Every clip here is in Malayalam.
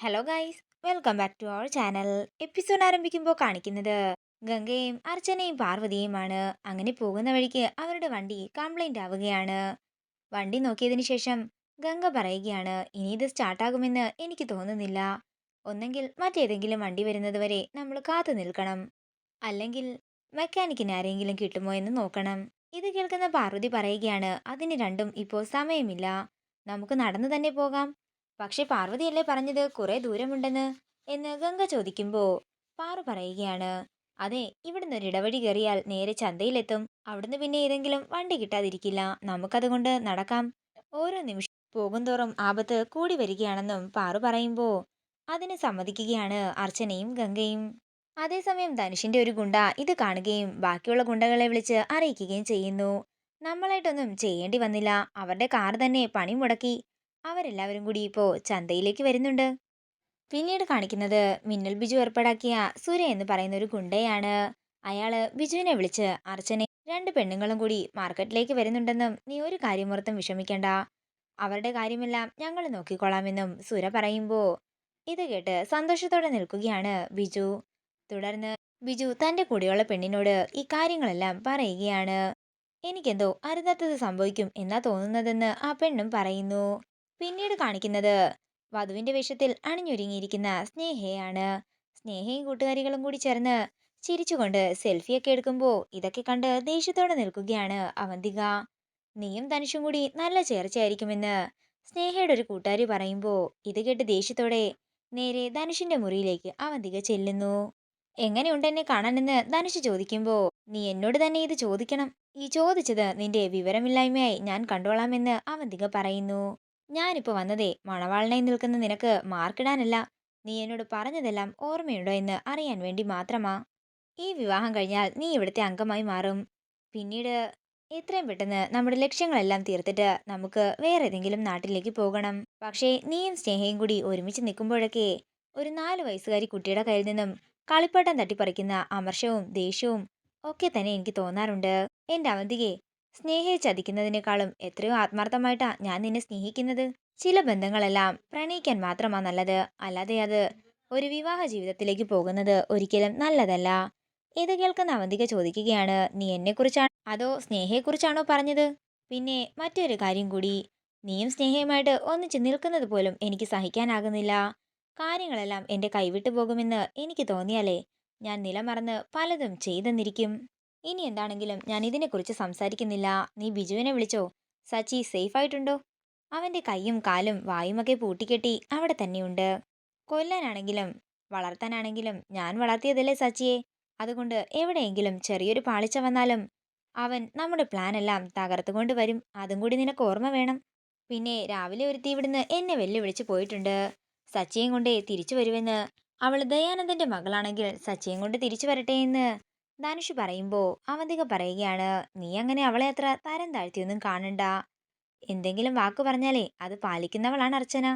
Hello guys welcome back to our channel episode ആരംഭിക്കുമ്പോൾ കാണിക്കുന്നത് ഗംഗയും അർച്ചനയും പാർവതിയുമാണ്. അങ്ങനെ പോകുന്ന വഴിക്ക് അവരുടെ വണ്ടി കംപ്ലൈന്റ് ആവുകയാണ്. വണ്ടി നോക്കിയതിന് ശേഷം ഗംഗ പറയുകയാണ് ഇനി ഇത് സ്റ്റാർട്ടാകുമെന്ന് എനിക്ക് തോന്നുന്നില്ല. ഒന്നെങ്കിൽ മറ്റേതെങ്കിലും വണ്ടി വരുന്നത് വരെ നമ്മൾ കാത്തു നിൽക്കണം. അല്ലെങ്കിൽ മെക്കാനിക്കിന് ആരെങ്കിലും കിട്ടുമോ എന്ന് നോക്കണം. ഇത് കേൾക്കുന്ന പാർവതി പറയുകയാണ് അതിന് രണ്ടും ഇപ്പോൾ സമയമില്ല. നമുക്ക് നടന്നു തന്നെ പോകാം. പക്ഷെ പാർവതിയല്ലേ പറഞ്ഞത് കുറെ ദൂരമുണ്ടെന്ന്? എന്ന് ഗംഗ ചോദിക്കുമ്പോൾ പാറു പറയുകയാണ് അതെ ഇവിടുന്ന് ഒരു ഇടവഴി കയറിയാൽ നേരെ ചന്തയിലെത്തും. അവിടുന്ന് പിന്നെ ഏതെങ്കിലും വണ്ടി കിട്ടാതിരിക്കില്ല. നമുക്കതുകൊണ്ട് നടക്കാം. ഓരോ നിമിഷം പോകുന്തോറും ആപത്ത് കൂടി വരികയാണെന്നും പാറു പറയുമ്പോൾ അതിന് സമ്മതിക്കുകയാണ് അർച്ചനയും ഗംഗയും. അതേസമയം ധനുഷിന്റെ ഒരു ഗുണ്ട ഇത് കാണുകയും ബാക്കിയുള്ള ഗുണ്ടകളെ വിളിച്ച് അറിയിക്കുകയും ചെയ്യുന്നു. നമ്മളായിട്ടൊന്നും ചെയ്യേണ്ടി വന്നില്ല. അവരുടെ കാർ തന്നെ പണി മുടക്കി അവരെല്ലാവരും കൂടി ഇപ്പോൾ ചന്തയിലേക്ക് വരുന്നുണ്ട്. പിന്നീട് കാണിക്കുന്നത് മിന്നൽ ബിജു ഏർപ്പാടാക്കിയ സുര എന്ന് പറയുന്ന ഒരു ഗുണ്ടയാണ്. അയാൾ ബിജുവിനെ വിളിച്ച് അർച്ചനെ രണ്ട് പെണ്ണുങ്ങളും കൂടി മാർക്കറ്റിലേക്ക് വരുന്നുണ്ടെന്നും നീ ഒരു കാര്യമോർത്തും വിഷമിക്കേണ്ട. അവരുടെ കാര്യമെല്ലാം ഞങ്ങൾ നോക്കിക്കൊള്ളാമെന്നും സുര പറയുമ്പോൾ ഇത് കേട്ട് സന്തോഷത്തോടെ നിൽക്കുകയാണ് ബിജു. തുടർന്ന് ബിജു തന്റെ കൂടെയുള്ള പെണ്ണിനോട് ഈ കാര്യങ്ങളെല്ലാം പറയുകയാണ്. എനിക്കെന്തോ അരുതാത്തത് സംഭവിക്കും എന്നാ തോന്നുന്നതെന്ന് ആ പെണ്ണും പറയുന്നു. പിന്നീട് കാണിക്കുന്നത് വധുവിന്റെ വേഷത്തിൽ അണിഞ്ഞൊരുങ്ങിയിരിക്കുന്ന സ്നേഹയാണ് സ്നേഹയും കൂട്ടുകാരികളും കൂടി ചേർന്ന് ചിരിച്ചുകൊണ്ട് സെൽഫിയൊക്കെ എടുക്കുമ്പോൾ ഇതൊക്കെ കണ്ട് ദേഷ്യത്തോടെ നിൽക്കുകയാണ് അവന്തിക. നീയും ധനുഷും കൂടി നല്ല ചേർച്ചയായിരിക്കുമെന്ന് സ്നേഹയുടെ ഒരു കൂട്ടുകാരി പറയുമ്പോൾ ഇത് കേട്ട് ദേഷ്യത്തോടെ നേരെ ധനുഷിന്റെ മുറിയിലേക്ക് അവന്തിക ചെല്ലുന്നു. എങ്ങനെയുണ്ട് എന്നെ കാണാനെന്ന് ധനുഷ് ചോദിക്കുമ്പോൾ നീ എന്നോട് തന്നെ ഇത് ചോദിക്കണം. ഈ ചോദിച്ചത് നിന്റെ വിവരമില്ലായ്മയായി ഞാൻ കണ്ടോളാമെന്ന് അവന്തിക പറയുന്നു. ഞാനിപ്പോ വന്നതേ മണവാളനായി നിൽക്കുന്ന നിനക്ക് മാർക്കിടാനല്ല. നീ എന്നോട് പറഞ്ഞതെല്ലാം ഓർമ്മയുണ്ടോ എന്ന് അറിയാൻ വേണ്ടി മാത്രമാ. ഈ വിവാഹം കഴിഞ്ഞാൽ നീ ഇവിടുത്തെ അംഗമായി മാറും. പിന്നീട് എത്രയും പെട്ടെന്ന് നമ്മുടെ ലക്ഷ്യങ്ങളെല്ലാം തീർത്തിട്ട് നമുക്ക് വേറെ ഏതെങ്കിലും നാട്ടിലേക്ക് പോകണം. പക്ഷേ നീയും സ്നേഹയും കൂടി ഒരുമിച്ച് നിൽക്കുമ്പോഴൊക്കെ ഒരു നാല് വയസ്സുകാരി കുട്ടിയുടെ കയ്യിൽ നിന്നും കളിപ്പാട്ടം തട്ടിപ്പറിക്കുന്ന അമർഷവും ദേഷ്യവും ഒക്കെ തന്നെ എനിക്ക് തോന്നാറുണ്ട്. എന്റെ അവന്തികെ സ്നേഹയെ ചതിക്കുന്നതിനേക്കാളും എത്രയോ ആത്മാർത്ഥമായിട്ടാ ഞാൻ നിന്നെ സ്നേഹിക്കുന്നത്. ചില ബന്ധങ്ങളെല്ലാം പ്രണയിക്കാൻ മാത്രമാ നല്ലത്. അല്ലാതെ അത് ഒരു വിവാഹ ജീവിതത്തിലേക്ക് പോകുന്നത് ഒരിക്കലും നല്ലതല്ല. ഇത് കേൾക്കുന്ന അവന്തിക ചോദിക്കുകയാണ് നീ എന്നെക്കുറിച്ചാണ് അതോ സ്നേഹയെക്കുറിച്ചാണോ പറഞ്ഞത്? പിന്നെ മറ്റൊരു കാര്യം കൂടി നീയും സ്നേഹയുമായിട്ട് ഒന്നിച്ച് നിൽക്കുന്നത് പോലും എനിക്ക് സഹിക്കാനാകുന്നില്ല. കാര്യങ്ങളെല്ലാം എന്റെ കൈവിട്ടു പോകുമെന്ന് എനിക്ക് തോന്നിയാലേ ഞാൻ നിലമറന്ന് പലതും ചെയ്തെന്നിരിക്കും. ഇനി എന്താണെങ്കിലും ഞാൻ ഇതിനെക്കുറിച്ച് സംസാരിക്കുന്നില്ല. നീ ബിജുവിനെ വിളിച്ചോ? സച്ചി സേഫ് ആയിട്ടുണ്ടോ? അവന്റെ കൈയും കാലും വായുമൊക്കെ പൂട്ടിക്കെട്ടി അവിടെ തന്നെയുണ്ട്. കൊല്ലാനാണെങ്കിലും വളർത്താനാണെങ്കിലും ഞാൻ വളർത്തിയതല്ലേ സച്ചിയെ? അതുകൊണ്ട് എവിടെയെങ്കിലും ചെറിയൊരു പാളിച്ച വന്നാലും അവൻ നമ്മുടെ പ്ലാൻ എല്ലാം തകർത്തുകൊണ്ട് വരും. അതും കൂടി നിനക്ക് ഓർമ്മ വേണം. പിന്നെ രാവിലെ ഒരുത്തി ഇവിടുന്ന് എന്നെ വെല്ലുവിളിച്ച് പോയിട്ടുണ്ട്. സച്ചിയും കൊണ്ടേ തിരിച്ചു വരുമെന്ന്. അവൾ ദയാനന്ദന്റെ മകളാണെങ്കിൽ സച്ചിയും കൊണ്ട് തിരിച്ചു വരട്ടെ എന്ന്. ധനുഷ് പറയുമ്പോൾ അവന്തിക പറയുകയാണ് നീ അങ്ങനെ അവളെ അത്ര തരം താഴ്ത്തിയൊന്നും കാണണ്ട. എന്തെങ്കിലും വാക്ക് പറഞ്ഞാലേ അത് പാലിക്കുന്നവളാണ് അർച്ചന.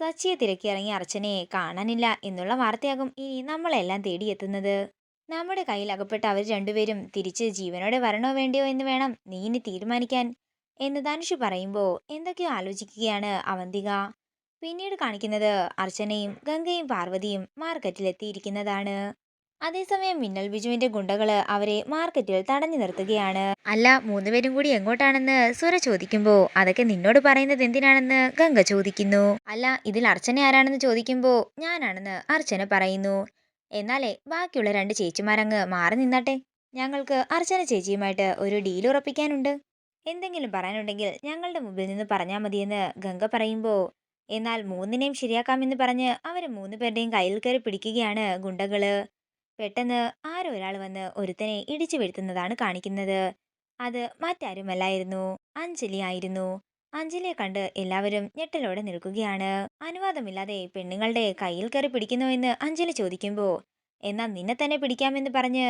സച്ചിയെ തിരക്കിയിറങ്ങിയ അർച്ചനയെ കാണാനില്ല എന്നുള്ള വാർത്തയാകും ഇനി നമ്മളെല്ലാം തേടിയെത്തുന്നത്. നമ്മുടെ കയ്യിൽ അകപ്പെട്ട അവർ രണ്ടുപേരും തിരിച്ച് ജീവനോടെ വരണോ വേണ്ടിയോ എന്ന് വേണം നീ ഇനി തീരുമാനിക്കാൻ എന്ന് ധനുഷ് പറയുമ്പോൾ എന്തൊക്കെയോ ആലോചിക്കുകയാണ് അവന്തിക. പിന്നീട് കാണിക്കുന്നത് അർച്ചനയും ഗംഗയും പാർവതിയും മാർക്കറ്റിലെത്തിയിരിക്കുന്നതാണ്. അതേസമയം മിന്നൽ ബിജുവിന്റെ ഗുണ്ടകൾ അവരെ മാർക്കറ്റിൽ തടഞ്ഞു നിർത്തുകയാണ്. അല്ല മൂന്നുപേരും കൂടി എങ്ങോട്ടാണെന്ന് സുര ചോദിക്കുമ്പോ അതൊക്കെ നിന്നോട് പറയുന്നത് എന്തിനാണെന്ന് ഗംഗ ചോദിക്കുന്നു. അല്ല ഇതിൽ അർച്ചന ആരാണെന്ന് ചോദിക്കുമ്പോ ഞാനാണെന്ന് അർച്ചന പറയുന്നു. എന്നാലേ ബാക്കിയുള്ള രണ്ട് ചേച്ചിമാരങ്ങ് മാറി നിന്നാട്ടെ. ഞങ്ങൾക്ക് അർച്ചന ചേച്ചിയുമായിട്ട് ഒരു ഡീൽ ഉറപ്പിക്കാനുണ്ട്. എന്തെങ്കിലും പറയാനുണ്ടെങ്കിൽ ഞങ്ങളുടെ മുമ്പിൽ നിന്ന് പറഞ്ഞാൽ മതിയെന്ന് ഗംഗ പറയുമ്പോൾ എന്നാൽ മൂന്നിനെയും ശരിയാക്കാമെന്ന് പറഞ്ഞ് അവർ മൂന്ന് പേരുടെയും കയ്യിൽ കയറി പിടിക്കുകയാണ് ഗുണ്ടകൾ. പെട്ടെന്ന് ആരോ ഒരാൾ വന്ന് ഒരുത്തനെ ഇടിച്ചു വീഴ്ത്തുന്നതാണ് കാണിക്കുന്നത്. അത് മറ്റാരുമല്ലായിരുന്നു. അഞ്ജലി ആയിരുന്നു. അഞ്ജലിയെ കണ്ട് എല്ലാവരും ഞെട്ടലോടെ നിൽക്കുകയാണ്. അനുവാദമില്ലാതെ പെണ്ണുങ്ങളുടെ കയ്യിൽ കയറി പിടിക്കുന്നു എന്ന് അഞ്ജലി ചോദിക്കുമ്പോൾ എന്നാൽ നിന്നെ തന്നെ പിടിക്കാമെന്ന് പറഞ്ഞ്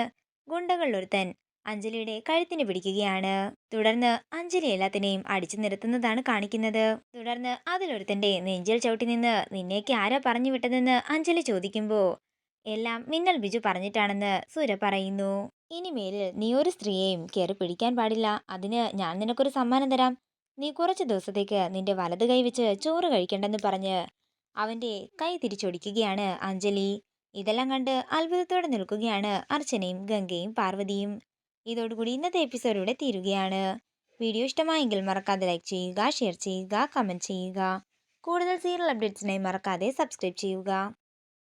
ഗുണ്ടകളിലൊരുത്തൻ അഞ്ജലിയുടെ കഴുത്തിന് പിടിക്കുകയാണ്. തുടർന്ന് അഞ്ജലി എല്ലാത്തിനെയും അടിച്ചു നിരത്തുന്നതാണ് കാണിക്കുന്നത്. തുടർന്ന് അതിലൊരുത്തന്റെ നെഞ്ചിൽ ചവിട്ടി നിന്ന് നിന്നേക്ക് ആരാ പറഞ്ഞു വിട്ടതെന്ന് അഞ്ജലി ചോദിക്കുമ്പോ എല്ലാം മിന്നൽ ബിജു പറഞ്ഞിട്ടാണെന്ന് സുര പറയുന്നു. ഇനിമേലിൽ നീ ഒരു സ്ത്രീയെയും കയറി പിടിക്കാൻ പാടില്ല. അതിന് ഞാൻ നിനക്കൊരു സമ്മാനം തരാം. നീ കുറച്ച് ദിവസത്തേക്ക് നിന്റെ വലത് കൈ വെച്ച് ചോറ് കഴിക്കണ്ടെന്ന് പറഞ്ഞ് അവന്റെ കൈ തിരിച്ചൊടിക്കുകയാണ് അഞ്ജലി. ഇതെല്ലാം കണ്ട് അത്ഭുതത്തോടെ നിൽക്കുകയാണ് അർച്ചനയും ഗംഗയും പാർവതിയും. ഇതോടുകൂടി ഇന്നത്തെ എപ്പിസോഡ് ഇവിടെ തീരുകയാണ്. വീഡിയോ ഇഷ്ടമായെങ്കിൽ മറക്കാതെ ലൈക്ക് ചെയ്യുക ഷെയർ ചെയ്യുക കമന്റ് ചെയ്യുക. കൂടുതൽ സീരിയൽ അപ്ഡേറ്റ്സിനായി മറക്കാതെ സബ്സ്ക്രൈബ് ചെയ്യുക.